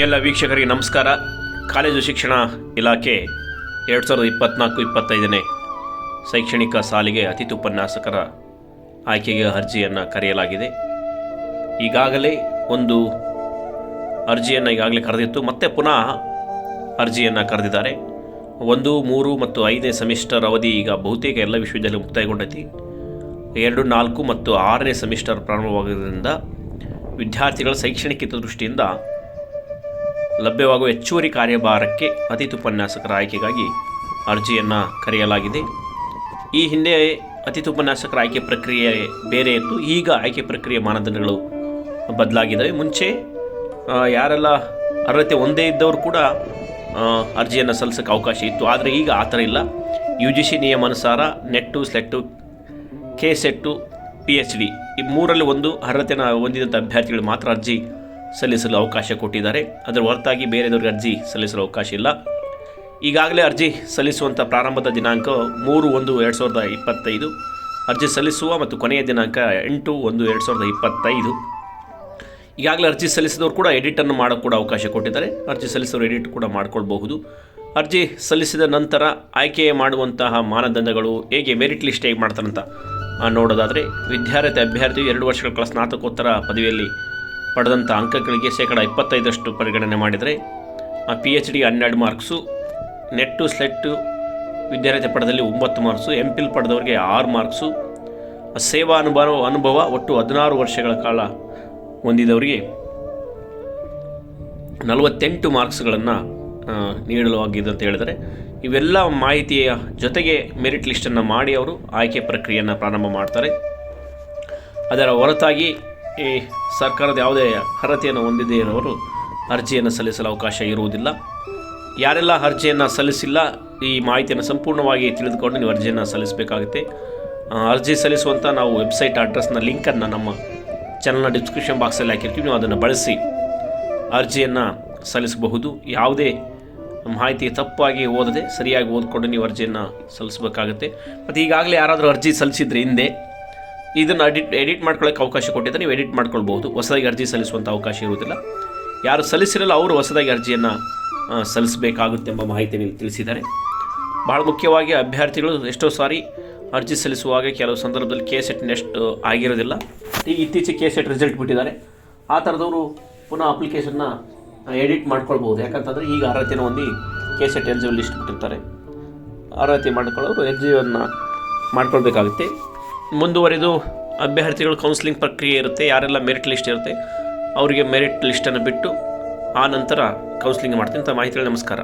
ಎಲ್ಲ ವೀಕ್ಷಕರಿಗೆ ನಮಸ್ಕಾರ. ಕಾಲೇಜು ಶಿಕ್ಷಣ ಇಲಾಖೆ ಎರಡು ಸಾವಿರದ ಇಪ್ಪತ್ತ್ನಾಲ್ಕು ಇಪ್ಪತ್ತೈದನೇ ಶೈಕ್ಷಣಿಕ ಸಾಲಿಗೆ ಅತಿಥಿ ಉಪನ್ಯಾಸಕರ ಆಯ್ಕೆಗೆ ಅರ್ಜಿಯನ್ನು ಕರೆಯಲಾಗಿದೆ. ಈಗಾಗಲೇ ಒಂದು ಅರ್ಜಿಯನ್ನು ಈಗಾಗಲೇ ಕರೆದಿತ್ತು, ಮತ್ತೆ ಪುನಃ ಅರ್ಜಿಯನ್ನು ಕರೆದಿದ್ದಾರೆ. ಒಂದು, ಮೂರು ಮತ್ತು ಐದನೇ ಸೆಮಿಸ್ಟರ್ ಅವಧಿ ಈಗ ಬಹುತೇಕ ಎಲ್ಲ ವಿಶ್ವವಿದ್ಯಾಲಯ ಮುಕ್ತಾಯಗೊಂಡೈತಿ. ಎರಡು, ನಾಲ್ಕು ಮತ್ತು ಆರನೇ ಸೆಮಿಸ್ಟರ್ ಪ್ರಾರಂಭವಾಗೋದ್ರಿಂದ ವಿದ್ಯಾರ್ಥಿಗಳ ಶೈಕ್ಷಣಿಕ ದೃಷ್ಟಿಯಿಂದ ಲಭ್ಯವಾಗುವ ಹೆಚ್ಚುವರಿ ಕಾರ್ಯಭಾರಕ್ಕೆ ಅತಿಥಿ ಉಪನ್ಯಾಸಕರ ಆಯ್ಕೆಗಾಗಿ ಅರ್ಜಿಯನ್ನು ಕರೆಯಲಾಗಿದೆ. ಈ ಹಿಂದೆ ಅತಿಥಿ ಉಪನ್ಯಾಸಕರ ಆಯ್ಕೆ ಪ್ರಕ್ರಿಯೆ ಬೇರೆ ಇತ್ತು. ಈಗ ಆಯ್ಕೆ ಪ್ರಕ್ರಿಯೆ ಮಾನದಂಡಗಳು ಬದಲಾಗಿದ್ದಾವೆ. ಮುಂಚೆ ಯಾರೆಲ್ಲ ಅರ್ಹತೆ ಒಂದೇ ಇದ್ದವರು ಕೂಡ ಅರ್ಜಿಯನ್ನು ಸಲ್ಲಿಸೋಕೆ ಅವಕಾಶ ಇತ್ತು. ಆದರೆ ಈಗ ಆ ಥರ ಇಲ್ಲ. ಯು ಜಿ ಸಿ ನಿಯಮಾನುಸಾರ NET, SLET K SET P H D ಈ ಮೂರಲ್ಲಿ ಒಂದು ಅರ್ಹತೆನ ಹೊಂದಿದಂಥ ಅಭ್ಯರ್ಥಿಗಳು ಮಾತ್ರ ಅರ್ಜಿ ಸಲ್ಲಿಸಲು ಅವಕಾಶ ಕೊಟ್ಟಿದ್ದಾರೆ. ಅದರ ಹೊರತಾಗಿ ಬೇರೆದವ್ರಿಗೆ ಅರ್ಜಿ ಸಲ್ಲಿಸಲು ಅವಕಾಶ ಇಲ್ಲ. ಈಗಾಗಲೇ ಅರ್ಜಿ ಸಲ್ಲಿಸುವಂಥ ಪ್ರಾರಂಭದ ದಿನಾಂಕ ಮೂರು ಒಂದು ಎರಡು ಸಾವಿರದ ಇಪ್ಪತ್ತೈದು. ಅರ್ಜಿ ಸಲ್ಲಿಸುವ ಮತ್ತು ಕೊನೆಯ ದಿನಾಂಕ ಎಂಟು ಒಂದು ಎರಡು ಸಾವಿರದ ಇಪ್ಪತ್ತೈದು. ಈಗಾಗಲೇ ಅರ್ಜಿ ಸಲ್ಲಿಸಿದವರು ಕೂಡ ಎಡಿಟನ್ನು ಮಾಡೋಕ್ಕೆ ಕೂಡ ಅವಕಾಶ ಕೊಟ್ಟಿದ್ದಾರೆ. ಅರ್ಜಿ ಸಲ್ಲಿಸಿದವರು ಎಡಿಟ್ ಕೂಡ ಮಾಡಿಕೊಳ್ಬಹುದು. ಅರ್ಜಿ ಸಲ್ಲಿಸಿದ ನಂತರ ಆಯ್ಕೆ ಮಾಡುವಂತಹ ಮಾನದಂಡಗಳು ಹೇಗೆ ಮೆರಿಟ್ ಲಿಸ್ಟ್ ಹೇಗೆ ಮಾಡ್ತಾರಂತ ನೋಡೋದಾದರೆ, ವಿದ್ಯಾರ್ಥಿ ಅಭ್ಯರ್ಥಿಯು ಎರಡು ವರ್ಷಗಳ ಸ್ನಾತಕೋತ್ತರ ಪದವಿಯಲ್ಲಿ ಪಡೆದಂಥ ಅಂಕಗಳಿಗೆ ಶೇಕಡ ಇಪ್ಪತ್ತೈದಷ್ಟು ಪರಿಗಣನೆ ಮಾಡಿದರೆ, ಆ ಪಿ ಎಚ್ ಡಿ ಹನ್ನೆರಡು ಮಾರ್ಕ್ಸು ನೆಟ್ಟು ಸ್ಲೆಟ್ಟು ವಿದ್ಯಾರ್ಥಿ ಪಡೆದಲ್ಲಿ ಒಂಬತ್ತು ಮಾರ್ಕ್ಸು ಎಂ ಪಿಲ್ ಪಡೆದವರಿಗೆ ಆರು ಮಾರ್ಕ್ಸು ಸೇವಾ ಅನುಭವ ಅನುಭವ ಒಟ್ಟು ಹದಿನಾರು ವರ್ಷಗಳ ಕಾಲ ಹೊಂದಿದವರಿಗೆ ನಲವತ್ತೆಂಟು ಮಾರ್ಕ್ಸ್ಗಳನ್ನು ನೀಡಲಾಗಿದೆ ಅಂತ ಹೇಳಿದರೆ, ಇವೆಲ್ಲ ಮಾಹಿತಿಯ ಜೊತೆಗೆ ಮೆರಿಟ್ ಲಿಸ್ಟನ್ನು ಮಾಡಿ ಅವರು ಆಯ್ಕೆ ಪ್ರಕ್ರಿಯೆಯನ್ನು ಪ್ರಾರಂಭ ಮಾಡ್ತಾರೆ. ಅದರ ಹೊರತಾಗಿ ಈ ಸರ್ಕಾರದ ಯಾವುದೇ ಅರ್ಹತೆಯನ್ನು ಹೊಂದಿದೆ ಇರೋರು ಅರ್ಜಿಯನ್ನು ಸಲ್ಲಿಸಲು ಅವಕಾಶ ಇರುವುದಿಲ್ಲ. ಯಾರೆಲ್ಲ ಅರ್ಜಿಯನ್ನು ಸಲ್ಲಿಸಿಲ್ಲ, ಈ ಮಾಹಿತಿಯನ್ನು ಸಂಪೂರ್ಣವಾಗಿ ತಿಳಿದುಕೊಂಡು ನೀವು ಅರ್ಜಿಯನ್ನು ಸಲ್ಲಿಸಬೇಕಾಗುತ್ತೆ. ಅರ್ಜಿ ಸಲ್ಲಿಸುವಂಥ ನಾವು ವೆಬ್ಸೈಟ್ ಅಡ್ರೆಸ್ನ ಲಿಂಕನ್ನು ನಮ್ಮ ಚಾನಲ್ನ ಡಿಸ್ಕ್ರಿಪ್ಷನ್ ಬಾಕ್ಸಲ್ಲಿ ಹಾಕಿರ್ತೀವಿ. ನೀವು ಅದನ್ನು ಬಳಸಿ ಅರ್ಜಿಯನ್ನು ಸಲ್ಲಿಸಬಹುದು. ಯಾವುದೇ ಮಾಹಿತಿ ತಪ್ಪಾಗಿ ಓದದೆ, ಸರಿಯಾಗಿ ಓದ್ಕೊಂಡು ನೀವು ಅರ್ಜಿಯನ್ನು ಸಲ್ಲಿಸಬೇಕಾಗುತ್ತೆ. ಮತ್ತು ಈಗಾಗಲೇ ಯಾರಾದರೂ ಅರ್ಜಿ ಸಲ್ಲಿಸಿದರೆ ಹಿಂದೆ ಇದನ್ನು ಎಡಿಟ್ ಎಡಿಟ್ ಮಾಡ್ಕೊಳ್ಳೋಕೆ ಅವಕಾಶ ಕೊಟ್ಟಿದ್ದರೆ ನೀವು ಎಡಿಟ್ ಮಾಡ್ಕೊಳ್ಬಹುದು. ಹೊಸದಾಗಿ ಅರ್ಜಿ ಸಲ್ಲಿಸುವಂಥ ಅವಕಾಶ ಇರುವುದಿಲ್ಲ. ಯಾರು ಸಲ್ಲಿಸಿರಲ್ಲ, ಅವರು ಹೊಸದಾಗಿ ಅರ್ಜಿಯನ್ನು ಎಂಬ ನೀವು ತಿಳಿಸಿದ್ದಾರೆ ಭಾಳ ಮುಖ್ಯವಾಗಿ ಅಭ್ಯರ್ಥಿಗಳು ಎಷ್ಟೋ ಸಾರಿ ಅರ್ಜಿ ಸಲ್ಲಿಸುವಾಗ ಕೆಲವು ಸಂದರ್ಭದಲ್ಲಿ ಕೆ ಸೆಟ್ ನೆಸ್ಟ್ ಆಗಿರೋದಿಲ್ಲ ಈಗ ಇತ್ತೀಚೆಗೆ ಕೆ ಸೆಟ್ ರಿಸಲ್ಟ್ ಬಿಟ್ಟಿದ್ದಾರೆ. ಆ ಥರದವರು ಪುನಃ ಅಪ್ಲಿಕೇಶನ್ನ ಎಡಿಟ್ ಮಾಡ್ಕೊಳ್ಬೋದು ಯಾಕಂತಂದರೆ ಈಗ ಅರ್ಹತೆನ ಹೊಂದಿ ಕೆ ಸೆಟ್ ಎಲಿಜಿಬಲ್ ಲಿಸ್ಟ್ ಬಿಟ್ಟಿರ್ತಾರೆ. ಅರ್ಹತೆ ಮಾಡ್ಕೊಳ್ಳೋರು ಎಲ್ಜಿಯನ್ನು ಮಾಡ್ಕೊಳ್ಬೇಕಾಗುತ್ತೆ. ಮುಂದುವರೆದು ಅಭ್ಯರ್ಥಿಗಳು ಕೌನ್ಸಿಲಿಂಗ್ ಪ್ರಕ್ರಿಯೆ ಇರುತ್ತೆ, ಯಾರೆಲ್ಲ ಮೆರಿಟ್ ಲಿಸ್ಟ್ ಇರುತ್ತೆ, ಅವರಿಗೆ ಮೆರಿಟ್ ಲಿಸ್ಟನ್ನು ಬಿಟ್ಟು ಆ ನಂತರ ಕೌನ್ಸಿಲಿಂಗ್ ಮಾಡ್ತೀನಿ ಅಂತ ಮಾಹಿತಿಗಳು ನಮಸ್ಕಾರ.